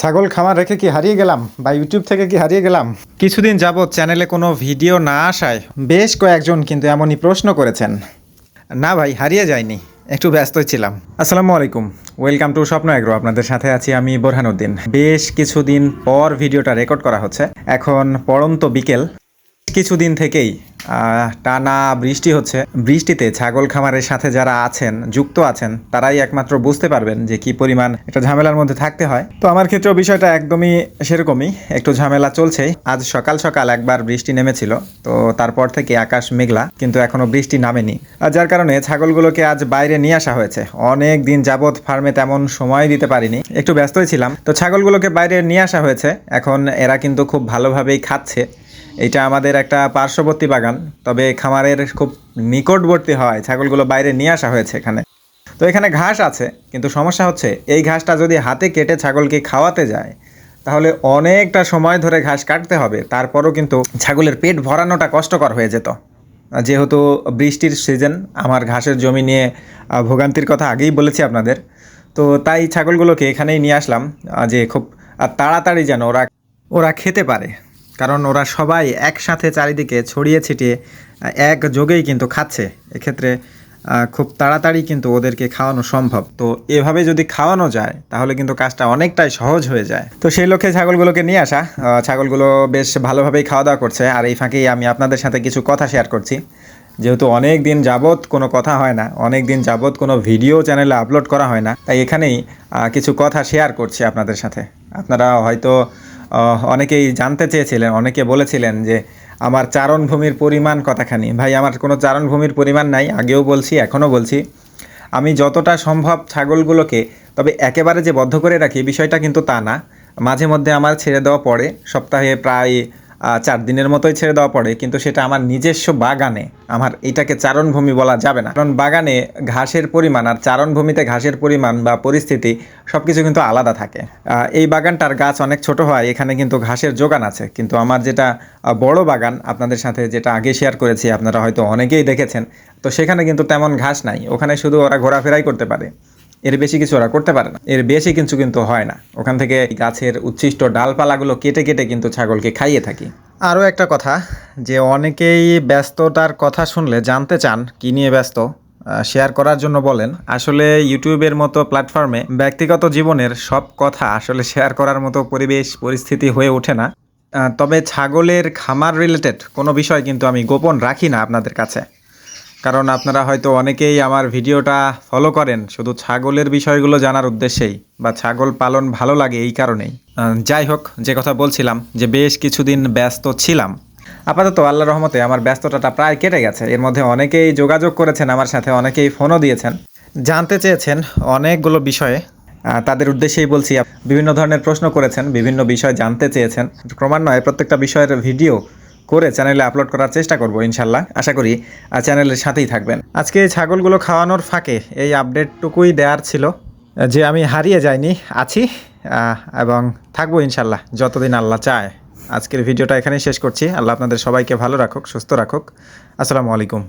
ছাগল খামার রেখে কি হারিয়ে গেলাম বা ইউটিউব থেকে কি হারিয়ে গেলাম? কিছুদিন যাবৎ চ্যানেলে কোনো ভিডিও না আসায় বেশ কয়েকজন কিন্তু এমনই প্রশ্ন করেছেন। না ভাই, হারিয়ে যায়নি, একটু ব্যস্তই ছিলাম। আসসালামু আলাইকুম ওয়েলকাম টু স্বপ্ন এগ্রো আপনাদের সাথে আছি আমি বোরহানুদ্দিন। বেশ কিছুদিন পর ভিডিওটা রেকর্ড করা হচ্ছে। এখন পড়ন্ত বিকেল। কিছুদিন থেকেই টানা বৃষ্টি হচ্ছে। বৃষ্টিতে ছাগল খামারের সাথে যারা আছেন, যুক্ত আছেন, তারাই একমাত্র বুঝতে পারবেন যে কি পরিমাণ একটা ঝামেলার মধ্যে থাকতে হয়। তো আমার ক্ষেত্রেও বিষয়টা একদমই সেরকমই, একটু ঝামেলা চলছেই। আজ সকাল সকাল একবার বৃষ্টি নেমেছিল, তো তারপর থেকে আকাশ মেঘলা, কিন্তু এখনও বৃষ্টি নামেনি। আর যার কারণে ছাগলগুলোকে আজ বাইরে নিয়ে আসা হয়েছে। অনেক দিন যাবৎ ফার্মে তেমন সময় দিতে পারিনি। একটু ব্যস্তই ছিলাম, তো ছাগলগুলোকে বাইরে নিয়ে আসা হয়েছে। এখন এরা কিন্তু খুব ভালোভাবেই খাচ্ছে। এটা আমাদের একটা পার্শ্ববর্তী বাগান, তবে খামারের খুব নিকটবর্তী হয়, ছাগলগুলো বাইরে নিয়ে আসা হয়েছে এখানে। তো এখানে ঘাস আছে, কিন্তু সমস্যা হচ্ছে এই ঘাসটা যদি হাতে কেটে ছাগলকে খাওয়াতে যায়, তাহলে অনেকটা সময় ধরে ঘাস কাটতে হবে, তারপরও কিন্তু ছাগলের পেট ভরানোটা কষ্টকর হয়ে যেত। যেহেতু বৃষ্টির সিজন, আমার ঘাসের জমি নিয়ে ভোগান্তির কথা আগেই বলেছি আপনাদের, তো তাই ছাগলগুলোকে এখানেই নিয়ে আসলাম যে খুব তাড়াতাড়ি যেন ওরা ওরা খেতে পারে। কারণ ওরা সবাই একসাথে চারিদিকে ছড়িয়ে ছিটিয়ে এক যোগেই কিন্তু খাচ্ছে। এক্ষেত্রে খুব তাড়াতাড়ি কিন্তু ওদেরকে খাওয়ানো সম্ভব। তো এভাবে যদি খাওয়ানো যায়, তাহলে কিন্তু কাজটা অনেকটাই সহজ হয়ে যায়। তো সেই লক্ষ্যে ছাগলগুলোকে নিয়ে আসা। ছাগলগুলো বেশ ভালোভাবেই খাওয়া দাওয়া করছে। আর এই ফাঁকেই আমি আপনাদের সাথে কিছু কথা শেয়ার করছি। যেহেতু অনেক দিন যাবৎ কোনো কথা হয় না অনেক দিন যাবৎ কোনো ভিডিও চ্যানেলে আপলোড করা হয় না, তাই এখানেই কিছু কথা শেয়ার করছি আপনাদের সাথে। আপনারা হয়তো অনেকেই জানতে চেয়েছিলেন, অনেকে বলেছিলেন যে আমার চারণভূমির পরিমাণ কথাখানি ভাই, আমার কোনো চারণভূমির পরিমাণ নাই, আগেও বলছি, এখনও বলছি। আমি যতটা সম্ভব ছাগলগুলোকে, তবে একেবারে যে বদ্ধ করে রাখি, বিষয়টা কিন্তু তা না। মাঝে মধ্যে আমার ছেড়ে দেওয়া পড়ে, সপ্তাহে প্রায় চার দিনের মতোই ছেড়ে দেওয়া পড়ে, কিন্তু সেটা আমার নিজস্ব বাগানে, আমার এটাকে চারণভূমি বলা যাবে না। কারণ বাগানে ঘাসের পরিমাণ আর চারণভূমিতে ঘাসের পরিমাণ বা পরিস্থিতি সব কিছু কিন্তু আলাদা থাকে। এই বাগানটার গাছ অনেক ছোট হয়, এখানে কিন্তু ঘাসের যোগান আছে। কিন্তু আমার যেটা বড় বাগান, আপনাদের সাথে যেটা আগে শেয়ার করেছি, আপনারা হয়তো অনেকেই দেখেছেন, তো সেখানে কিন্তু তেমন ঘাস নাই। ওখানে শুধু ওরা ঘোরাফেরাই করতে পারে। এর বেশি কিছু ওরা করতে পারে না। এর বেশি কিছু কিন্তু হয় না। ওখান থেকে গাছের উচ্ছিষ্ট ডালপালাগুলো কেটে কেটে কিন্তু ছাগলকে খাইয়ে থাকি। আরও একটা কথা, যে অনেকেই ব্যস্ততার কথা শুনলে জানতে চান কি নিয়ে ব্যস্ত শেয়ার করার জন্য বলেন। আসলে ইউটিউবের মতো প্ল্যাটফর্মে ব্যক্তিগত জীবনের সব কথা আসলে শেয়ার করার মতো পরিবেশ, পরিস্থিতি হয়ে ওঠে না। তবে ছাগলের খামার রিলেটেড কোনো বিষয় কিন্তু আমি গোপন রাখি না আপনাদের কাছে। কারণ আপনারা হয়তো অনেকেই আমার ভিডিওটা ফলো করেন, শুধু ছাগলের বিষয়গুলো জানার উদ্দেশ্যেই বা ছাগল পালন ভালো লাগে এই কারণেই। যাই হোক, যে কথা বলছিলাম যে বেশ কিছুদিন ব্যস্ত ছিলাম। আপাতত আল্লাহ রহমতে আমার ব্যস্ততাটা প্রায় কেটে গেছে। এর মধ্যে অনেকেই যোগাযোগ করেছেন আমার সাথে, অনেকেই ফোনও দিয়েছেন। জানতে চেয়েছেন অনেকগুলো বিষয়ে তাদের উদ্দেশ্যেই বলছি বিভিন্ন ধরনের প্রশ্ন করেছেন, বিভিন্ন বিষয় জানতে চেয়েছেন। ক্রমান্বয়ে প্রত্যেকটা বিষয়ের ভিডিও করে চ্যানেলে আপলোড করার চেষ্টা করব, ইনশাল্লাহ। আশা করি আর চ্যানেলের সাথেই থাকবেন। আজকে ছাগলগুলো খাওয়ানোর ফাঁকে এই আপডেটটুকুই দেওয়ার ছিল, যে আমি হারিয়ে যাইনি, আছি এবং থাকব ইনশাল্লাহ, যতদিন আল্লাহ চায়। আজকের ভিডিওটা এখানেই শেষ করছি। আল্লাহ আপনাদের সবাইকে ভালো রাখুক, সুস্থ রাখুক। আসসালামু আলাইকুম।